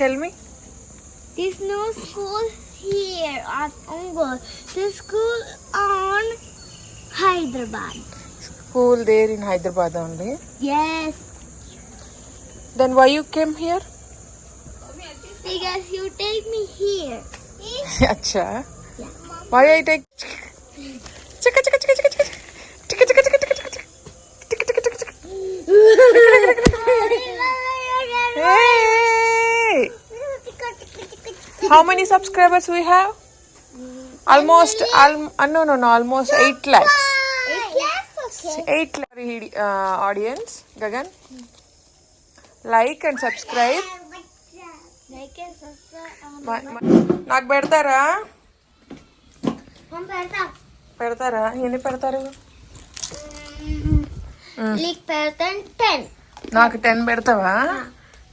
Tell me. There's no school here at Ongol. There's school on Hyderabad. School there in Hyderabad only? Yes. Then why you came here? Because you take me here. Acha. Yeah. Why I take? Chaka how many subscribers we have almost అన్నో no no almost eight lakhs eight audience Gagan like and subscribe నాకు పెడతారా? పెడతారా? ఎన్ని పెడతారు? నాకు ten. పెడతావా?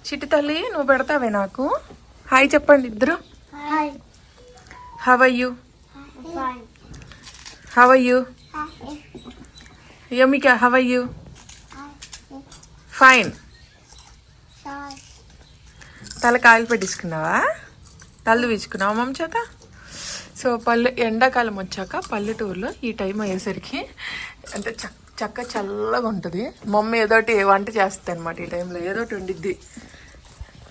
చిట్టి తల్లి నువ్వు పెడతావే నాకు? హాయ్ చెప్పండి ఇద్దరు. How you. How you Yamika how you fine. తల కాయలు పెట్టించుకున్నావా? తల్లు వీచుకున్నావా మమ్మ చేత? సో పల్లె ఎండాకాలం వచ్చాక పల్లెటూరులో ఈ టైం అయ్యేసరికి అంటే చక్క చల్లగా ఉంటుంది. మమ్మీ ఏదోటి వంట చేస్తుంది అనమాట ఈ టైంలో. ఏదోటి వండిద్ది.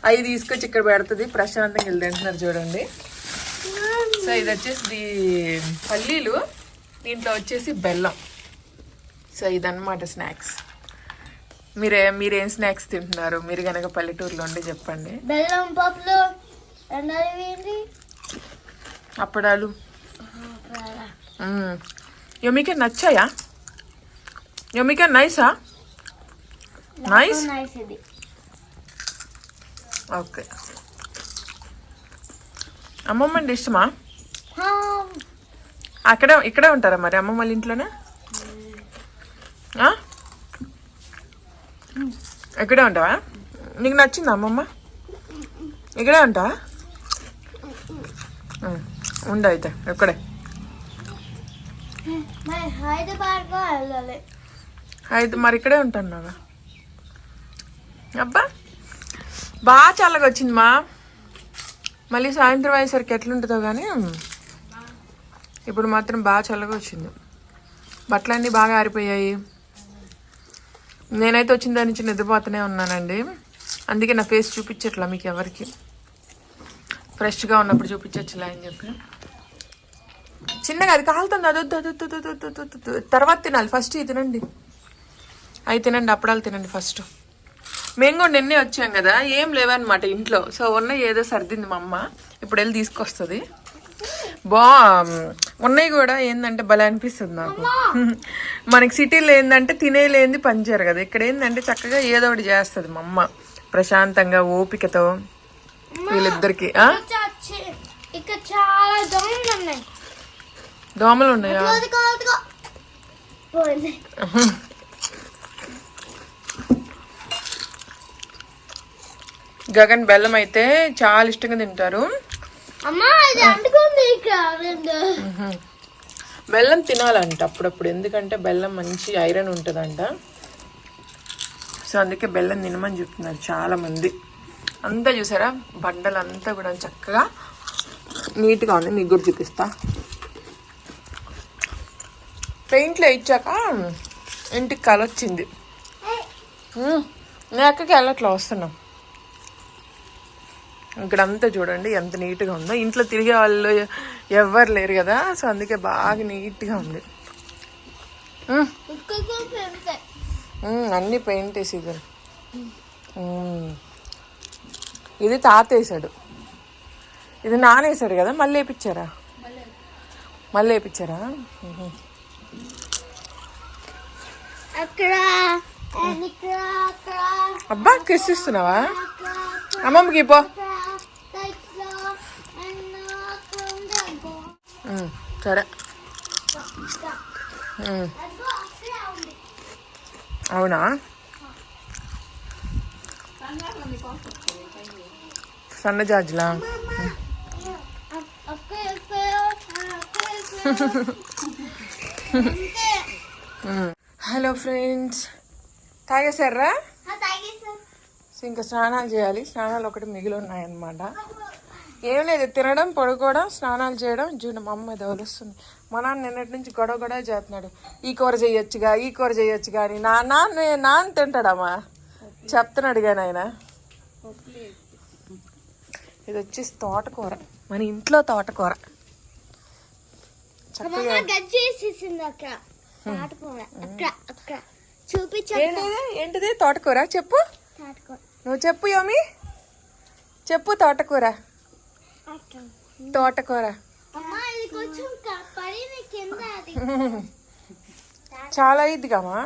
అవి తీసుకొచ్చి ఇక్కడ పెడుతుంది. ప్రశాంతంగా వెళ్ళి తింటున్నారు చూడండి. సో ఇది వచ్చేసి ది- పల్లీలు. దీంట్లో వచ్చేసి బెల్లం. సో ఇదన్నమాట స్నాక్స్. మీరే మీరేం స్నాక్స్ తింటున్నారు? మీరు కనుక పల్లెటూరులో ఉండి చెప్పండి. బెల్లం పప్పులు అప్పడాలు. యమిక నచ్చాయా? యమిక నైసా? నైస్? నైస్ ఇది. ఓకే. అమ్మమ్మ అంటే ఇష్టమా అక్కడే ఇక్కడే ఉంటారా మరి అమ్మమ్మ వాళ్ళ ఇంట్లోనే? ఆ? ఇక్కడే ఉంటావా? నీకు నచ్చిందా అమ్మమ్మ? ఇక్కడే ఉంటావా. ఉండు అయితే ఇక్కడే. మరి హైదరాబాద్ మరి ఇక్కడే ఉంటున్నావా? అబ్బా! బాగా చల్లగా వచ్చింది మా. మళ్ళీ సాయంత్రం అయ్యేసరికి ఎట్లుంటుందో కానీ ఇప్పుడు మాత్రం బాగా చల్లగా వచ్చింది బట్టలన్నీ బాగా ఆరిపోయాయి. నేనైతే వచ్చిన దాని నుంచి నిద్రపోతూనే ఉన్నానండి. అందుకే నా ఫేస్ చూపించట్లా మీకు ఎవరికి. ఫ్రెష్గా ఉన్నప్పుడు చూపించచ్చులే అని చెప్పి. చిన్నగా అది కాలుతుంది. అది వద్దు, తర్వాత తినాలి. ఫస్ట్ ఇది తినండి. అవి తినండి అప్పడాలు తినండి ఫస్ట్. మేము కూడా నిన్నే వచ్చాం కదా ఏం లేవన్నమాట ఇంట్లో. సో ఉన్న ఏదో సర్దింది మా అమ్మ. ఇప్పుడు వెళ్ళి తీసుకొస్తుంది. బా ఉన్నాయి కూడా ఏంటంటే భలే అనిపిస్తుంది నాకు. మనకి సిటీలో ఏంటంటే తినేలేంది పంచారు కదా. ఇక్కడ ఏంటంటే చక్కగా ఏదో ఒకటి చేస్తుంది మా అమ్మ. ప్రశాంతంగా ఓపికతో వీళ్ళిద్దరికి దోమలు ఉన్నాయా అదిగో, అదిగో. పోయింది గగన్ బెల్లం అయితే చాలా ఇష్టంగా తింటారు. బెల్లం తినాలంట అప్పుడప్పుడు ఎందుకంటే బెల్లం మంచి ఐరన్ ఉంటుందంట. సో అందుకే బెల్లం తినమని చెప్తున్నారు చాలా మంది అంతా చూసారా? బండలు అంతా కూడా చక్కగా నీట్గా ఉంది. మీకు కూడా చూపిస్తా. పెయింట్లో ఇచ్చాక ఇంటికి కల వచ్చింది ఉమ్, నేను అక్కకి వెళ్ళట్లా వస్తున్నాం. ఇక్కడ అంతా చూడండి ఎంత నీట్గా ఉందో. ఇంట్లో తిరిగే వాళ్ళు ఎవ్వరు లేరు కదా సో అందుకే బాగా నీట్గా ఉంది. అన్నీ పెయింట్ వేసేదారు ఇది తాత వేసాడు. ఇది నానేసాడు కదా మళ్ళీ వేపించారా మళ్ళీ వేపించారా అక్కడ అబ్బా కిస్ ఇస్తున్నావా? అమ్మమ్మకి పో సరే. అవునా? సన్న జాజ్లా హలో ఫ్రెండ్స్. తాగేశారా? ఇంకా స్నానాలు చేయాలి. స్నానాలు ఒకటి మిగిలి ఉన్నాయన్నమాట. ఏం లేదు తినడం పడుకోవడం స్నానాలు చేయడం జూన్ మా అమ్మ వస్తుంది మా నాన్న నిన్నటి నుంచి గొడవ గొడవ చేస్తున్నాడు. ఈ కూర చేయొచ్చుగా ఈ కూర చేయొచ్చుగా అని. నా నాన్న నాన్న తింటాడమ్మా. చెప్తున్నాడు కానీ ఆయన. ఇది వచ్చేసి తోటకూర. మన ఇంట్లో తోటకూర. ఏంటిది? తోటకూర? చెప్పు. నువ్వు చెప్పు యోమి. చెప్పు తోటకూర. తోటకూర. ఇది చాలా ఇదిగామా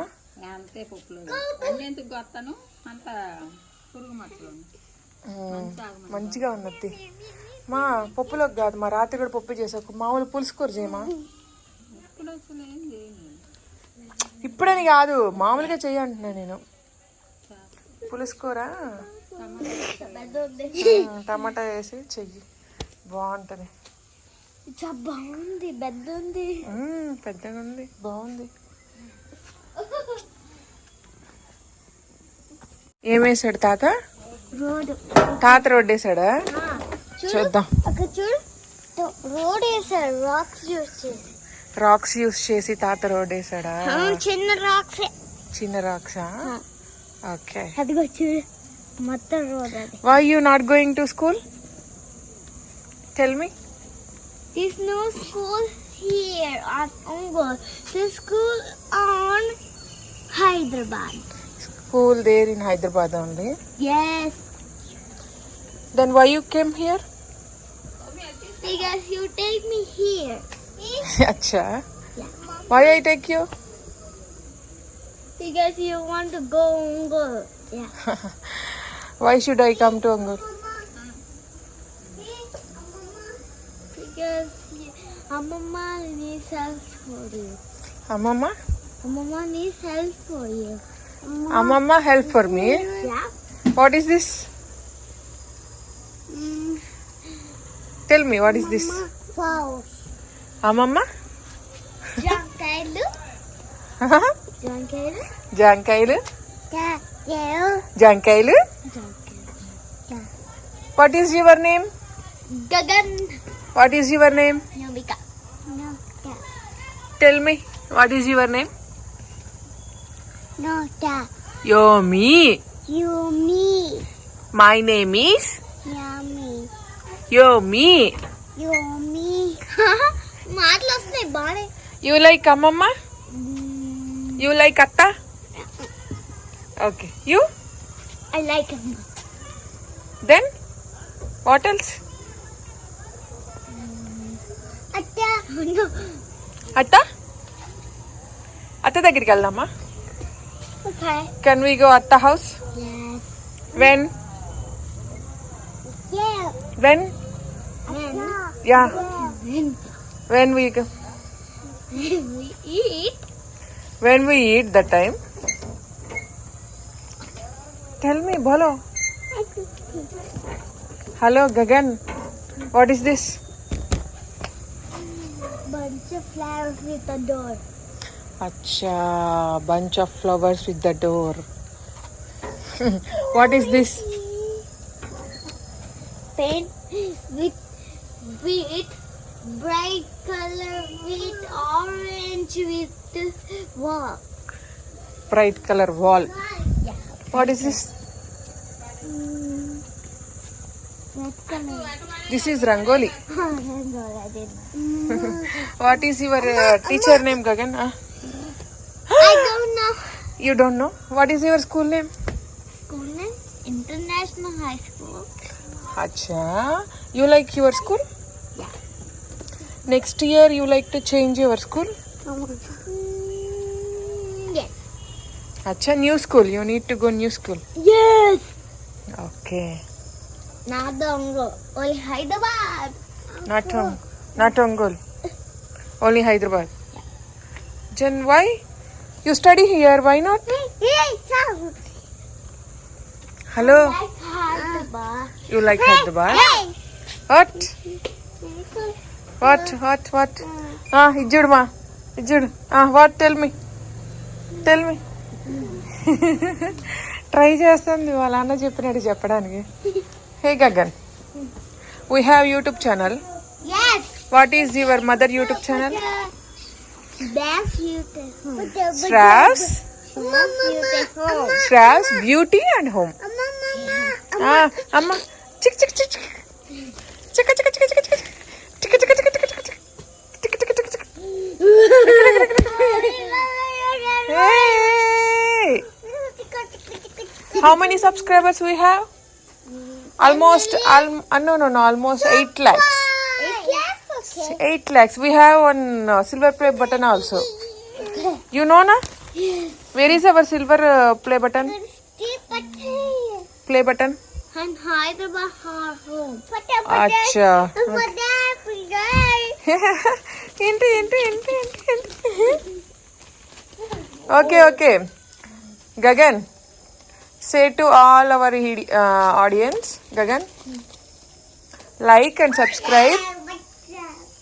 అంతే పప్పులు అన్ని ఎందుకు కొత్తాను అంత పురుగు మచ్చలు మంచిగా ఉన్నది. మా పప్పులోకి కాదు మా రాత్రి కూడా పప్పు చేసాక మామూలు పులుసు కూర చేయమా? ఇప్పుడని కాదు మామూలుగా చెయ్యంటున్నా నేను. పులుసు కూర. పెద్ద ఉంది ఆ, టమాటా వేసి చెయ్యి. బాగుంటుంది. బాగుంది పెద్ద ఉంది పెద్దగా ఉంది బాగుంది. ఏమేసాడు తాత? రోడ్ తాత రోడ్డు వేసాడా చూద్దాం. చూడు. రోడ్ వేసారు రాక్స్ యూస్ చేసి. రాక్స్ యూస్ చేసి తాత రోడ్ వేసాడా చిన్న రాక్స్ చిన్న రాక్సా ఓకే. అదిగో చూడు మొత్తం రోడ్ అది. Why you not going to school Tell me. There's no school here at Ongol. There's school on Hyderabad. School there in Hyderabad only? Yes. Then why you came here? Because you take me here. Acha. Yeah. Why I take you? Because you want to go Ongol. Yeah. why should I come to Ongol? you, Amama needs help for you. అమ్మమ్మ Amama needs help for you. అమ్మమ్మ help for me Yeah. What is this Mm, tell me what is this Flowers. అమ్మమ్మ Jankailu. Jankailu. జాంకాయలు Jankailu. జాంకాయలు Jankailu. What is your name Gagan. What is your name Yumika. No, yeah. tell me what is your name No, yeah. You me You, me. My name is Yummy. You me You, me. మాటలు వస్తున్నాయి బాగానే you like అమ్మమ్మ you like అత్త okay you I like then what else అట్టా no. అత్త అత్త దగ్గరికి వెళ్దామా Okay. కెన్ వీ గో అత్త house Yes. When Yeah. When When, yeah when when we we eat, when we eat the time tell me బోలో hello Gagan what is this bunch of flowers with the door. Acha, bunch of flowers with the door. what is this? Paint with with bright color with orange with the wall. Bright color wall. Yeah. What is this? Mm, red color. This is Rangoli. what is your uh, teacher name, Gagan? Uh? I don't know. You don't know? What is your school name? School name? International High School. Acha. You like your school? Yeah. Next year you like to change your school? Mm, yes. Acha, new school. You need to go new school. Yes. Okay. The Ongo. Only Hyderabad. Not not Ongole only Hyderabad. Jan why? You study here why not. Hello. You like Hyderabad. What? What what what? ఇజ్జుడు మా. ఇజ్జుడు what tell me. Tell me. Try చేస్తుంది వాళ్ళ అన్న చెప్పినట్టు చెప్పడానికి. Hey Gagan, we have YouTube channel. Yes. What is your mother YouTube channel? Best YouTube. Shravs. Shravs Beauty and Home. Ah, amma. Chik chik chik chik. Chik chik chik chik chik Hey. How many subscribers we have? Almost, al- uh, no, no, no, almost 8 lakhs. Yes, okay. 8 lakhs. We have one uh, silver play button also. You know, na? Where is our silver uh, play button? Steve Patel. Play button? And Hyderabad home. Acha. Patel. ఏంటి ఏంటి ఏంటి ఏంటి ఏంటి okay okay Gagan say to all our uh, audience gagan like and subscribe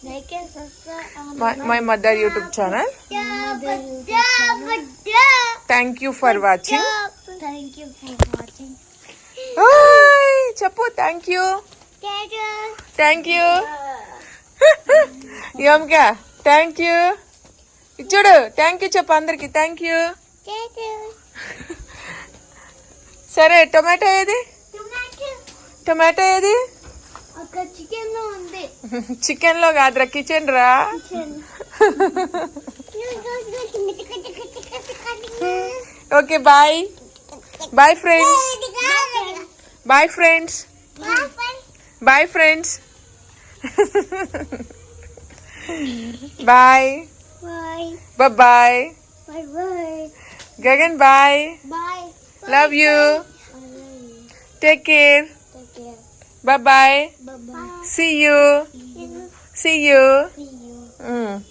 like and subscribe my, my mother youtube channel thank you for watching thank you for watching Hi, chapu thank you thank you yamka thank you ఇచ్చుడు thank you చెప్పు అందరికి thank you సరే tomato ఏది. Tomato. ఏది? చికెన్లో కాదురా kitchen. రా okay bye. Bye friends. Bye friends. Bye friends. Bye. Bye. bye. Gagan bye. Bye. Love you. Take care. Bye bye. See you. See you. Mm.